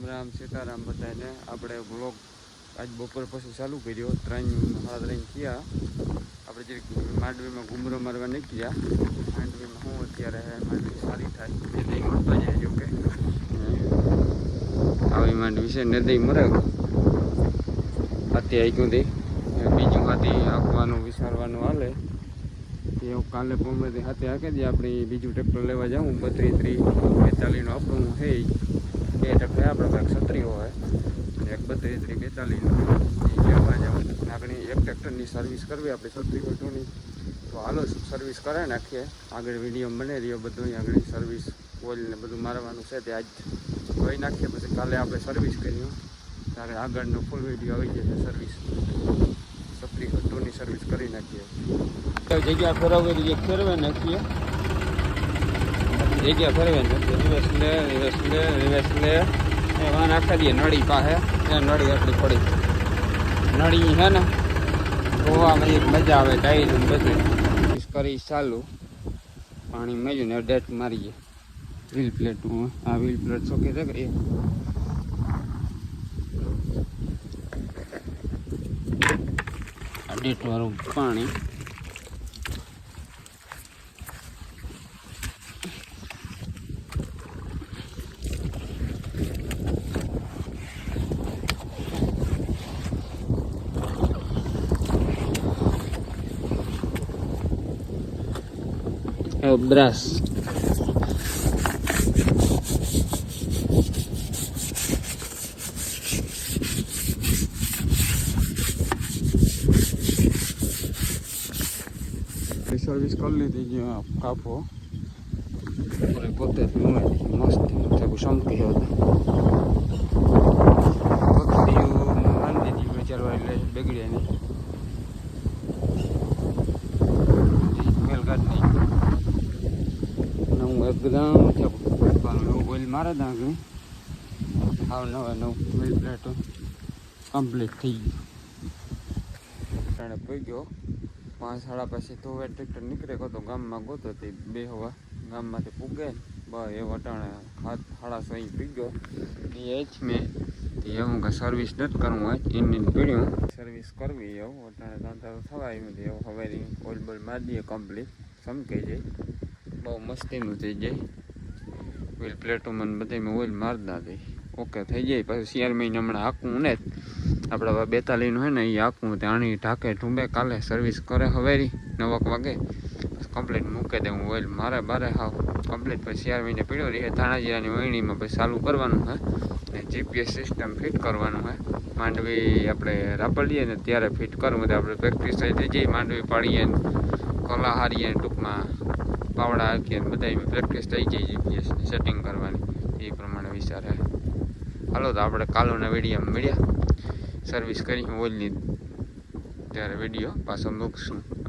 રામ રામ, સીતારામ બધાને. આપણે બ્લોગ આજ બપોર પછી ચાલુ કર્યો. ત્રણ સાડા ત્રણ થયા. આપણે જે માંડવીમાં ઘૂમરો મારવા નીકળ્યા. માંડવીમાં શું અત્યારે માંડવી સારી થાય. નહીં મળતો જાય જો કે. આવી માંડવી છે નદી મરે. હાથી આગ્યું હતી બીજું હાથી આપવાનું વિચારવાનું હાલે. એ હું કાલે પોમેથી હાથે હાકે દે. આપણે બીજું ટ્રેક્ટર લેવા જાઉં. બત્રીસ ત્રીસ, બેતાલીસનું આપણું ઈ. બે ટ્રેક્ટર આપણે કાંઈક છત્રીઓ હોય. એક બત્રીસ ત્રી બેતાલીસ એ લેવા જવું આપણે એક ટ્રેક્ટરની સર્વિસ કરવી, આપણે છત્રી વટુની તો હાલો સર્વિસ કરાવી નાખીએ. આગળ વીડિયો બને રહ્યો બધું. આગળ સર્વિસ ઓઇલ ને બધું મારવાનું છે તે આજ ધોઈ નાખીએ. પછી કાલે આપણે સર્વિસ કરીએ. ત્યારે આગળનો ફૂલ વીડિયો આવી જશે સર્વિસ સત્રી વટુની સર્વિસ કરી નાખીએ. જગ્યા ફેરવવી એક ફેરવે નાખીએ. જગ્યા ફેરવે રિવેસ લે રિવેસ લે રિવેસ લે વાન નાખી દઈએ નળી પાસે એ નળી એટલી પડી નળી છે ને ધોવામાં એક મજા આવે ટાઈલ બધું કરી ચાલુ પાણી મેળ્યું ને ડેટ મારીએ વ્હીલ પ્લેટ આ વ્હીલ પ્લેટ શોખી છે કે એ આ ડેટ વાળું પાણી É o braço. સર્વિસ કરી લીધી જે કાપો પૂરે પોતે નુએ મસ્ત તેવું ચમકી હતો એકદમ ઓઇલ મારે ત્યાં હાવ નવા નવ ઓઇલ પ્લેટો કમ્પ્લીટ થઈ ગયું. ટાણે પડી ગયો. પાંચ સાડા પછી તો હવે ટ્રેક્ટર નીકળે ગયો તો ગામમાં ગોતો તે બે હવા. ગામમાંથી પૂગે બસ એ વટાણે હાથ સાડા સો પી ગયો એ જ મેં એવું કે સર્વિસ નથી કરવું હોય, એની પીડ્યું. સર્વિસ કરવી એવું વટાણે ત્રણ થવાય નથી એવું હવે ઓઇલ બોલ મારી દઈએ કમ્પ્લીટ સમકાઈ જાય. બહુ મસ્તીનું થઈ જાય. વ્હીલ પ્લેટો મને બધામાં ઓઇલ મારતા હતી ઓકે, થઈ જાય. પછી શિયાળ મહિને હમણાં હાંકવું ને આપણા બેતાલીનું હોય ને એ હાંકવું. તે આણી ઢાકે ઢૂંબે કાલે સર્વિસ કરે હવેરી, નવક વાગે. કમ્પ્લીટ મૂકી હું ઓઇલ મારે બારે હાવ. કમ્પ્લીટ પછી શિયાળ મહિને પીડ્યો રહે. ધાણાજીરાની વહીણીમાં પછી ચાલુ કરવાનું હોય ને જીપીએસ સિસ્ટમ ફિટ કરવાનું હોય માંડવી આપણે રાપડીએ ને ત્યારે ફિટ કરવું. તો આપણે પ્રેક્ટિસ થઈ થઈ જાય માંડવી પાડીએ કલા હારીએ ટૂંકમાં પાવડા ને બધા પ્રેક્ટિસ થઈ જાય જીપીએસની સેટિંગ કરવાની. એ પ્રમાણે વિચાર હે. હાલો તો આપણે કાલોના વેડિયામાં મળ્યા સર્વિસ કરી ઓઇલની ત્યારે વીડિયો પાછો મૂકશું.